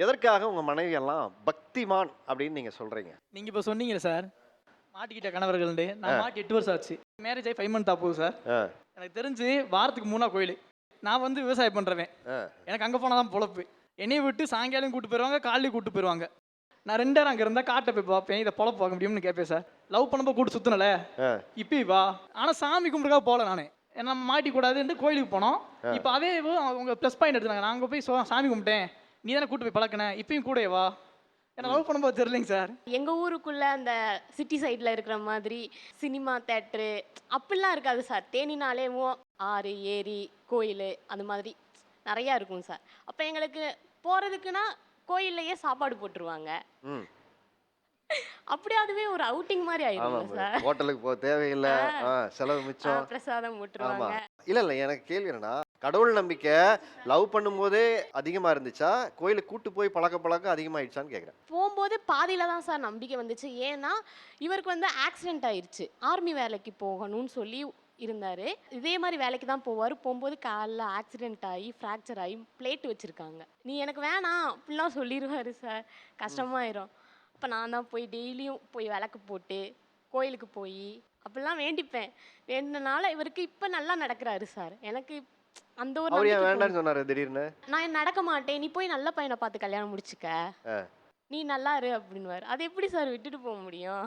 எதற்காக உங்க மனைவி எல்லாம் பக்திமான் அப்படின்னு நீங்க சொல்றீங்க? நீங்க இப்போ சொன்னீங்களே சார் மாட்டிக்கிட்ட கணவர்கள் நான் மாட்டி எட்டு வருஷம் ஆச்சு. மேரேஜ் ஆகி ஃபைவ் மந்த் ஆகுது சார். எனக்கு தெரிஞ்சு வாரத்துக்கு மூணா கோயில். நான் வந்து விவசாயம் பண்ணுறவன். எனக்கு அங்கே போனால் தான் பொழப்பு. என்னைய விட்டு சாயங்காலம் கூட்டு போயிடுவாங்க காலையில கூட்டு போயிடுவாங்க நான் ரெண்டு நேரம் அங்கே இருந்தால் காட்டை போய் பார்ப்பேன் இதை பொழப்பு பார்க்க முடியும்னு கேட்பேன் சார். லவ் பண்ணும்போது கூட்டு சுற்றினல. இப்போ வா. ஆனால் சாமி கும்பிடுக்காக போகல நான். நம்ம மாட்டிக்கூடாதுன்ட்டு கோயிலுக்கு போனோம். இப்போ அதே அவங்க ப்ளஸ் பாயிண்ட் எடுத்தாங்க நான் அங்கே போய் சோ- சாமி கும்பிட்டேன். நீ தானே கூட்டு போய் பழக்கினேன் இப்பயும் கூட வா. ஏன்னா லவ் பண்ணும்போது தெரியலைங்க சார். எங்கள் ஊருக்குள்ள அந்த சிட்டி சைடில் இருக்கிற மாதிரி சினிமா தேட்ரு அப்படிலாம் இருக்காது சார். தேனினாலேவும் ஆறு ஏரி கோயில் அந்த மாதிரி நிறையா இருக்கும் சார். அப்போ எங்களுக்கு போகிறதுக்குன்னா கோயில்லையே சாப்பாடு போட்டுருவாங்க. ம். அப்படியே அதுவே ஒரு அவுட்டிங் மாதிரி ஆயிடும் சார். ஹோட்டலுக்கு போக தேவையில்லை. செலவு மிச்சம். பிரசாதம் போட்டுருவாங்க இல்ல இல்ல எனக்கு கேள்வி என்னன்னா கடவுள் நம்பிக்கை லவ் பண்ணும்போதே அதிகமாக இருந்துச்சா? கோயிலுக்கு கூட்டு போய் பழக்க பழக்கம் அதிகமாயிடுச்சான்னு கேட்குறேன் போகும்போது பாதியில் தான் சார் நம்பிக்கை வந்துச்சு. ஏன்னா இவருக்கு வந்து ஆக்சிடென்ட் ஆயிடுச்சு ஆர்மி வேலைக்கு போகணும்னு சொல்லி இருந்தார். இதே மாதிரி வேலைக்கு தான் போவார். போகும்போது காலில் ஆக்சிடென்ட் ஆகி ஃப்ராக்சர் ஆகி பிளேட் வச்சுருக்காங்க. நீ எனக்கு வேணாம் அப்படிலாம் சொல்லிடுவாரு சார். கஷ்டமாயிரும். அப்போ நான் தான் போய் டெய்லியும் போய் விளக்கு போட்டு கோயிலுக்கு போய் அப்படிலாம் வேண்டிப்பேன். வேண்டினால இவருக்கு இப்போ நல்லா நடக்கிறாரு சார். எனக்கு அந்த ஒரு அவர் ஏன் வேண்டாம்னு சொன்னாரு திடீர்னு? நான் நடக்க மாட்டேன். நீ போய் நல்ல பையனை பார்த்து கல்யாணம் முடிச்சுக்க. நீ நல்லா இரு அப்படின்னுவார். அது எப்படி சார் விட்டுட்டு போக முடியும்?